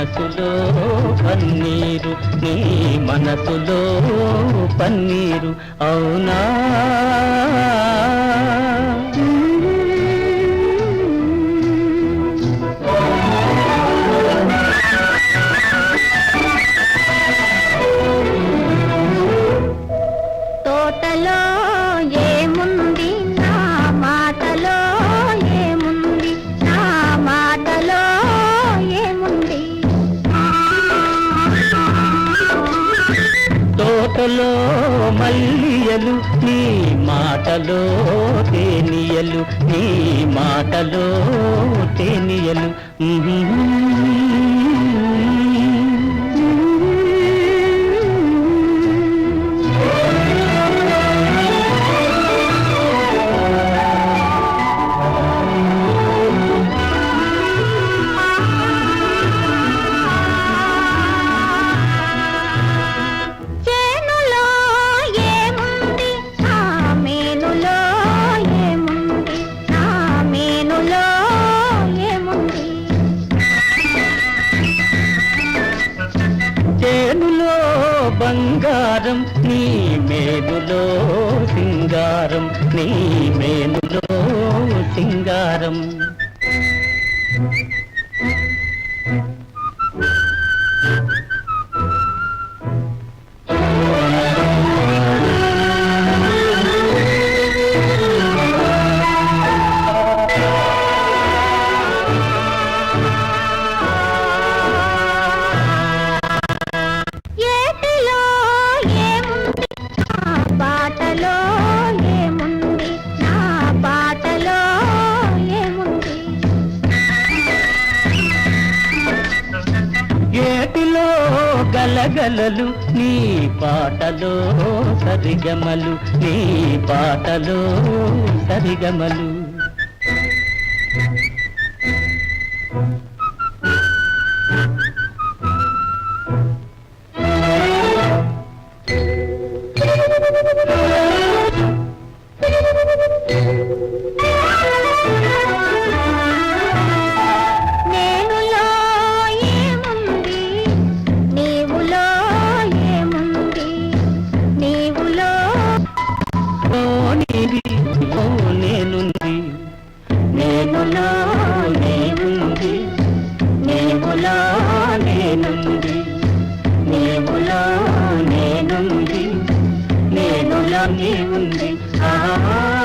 మనసులో పన్నీరు నీ మనసులో పన్నీరు అవునా? తోటలో మల్లియలు నీ మాటలో తేనియలు నీ మాటలో తేనియలు. బంగారం నీ మేలులో సింగారం నీ మేలులో సింగారం. గలగలలు నీ పాటలో సరిగమలు నీ పాటలో సరిగమలు. నీవులా నేనుంది నీవులా నేనుంది ఆ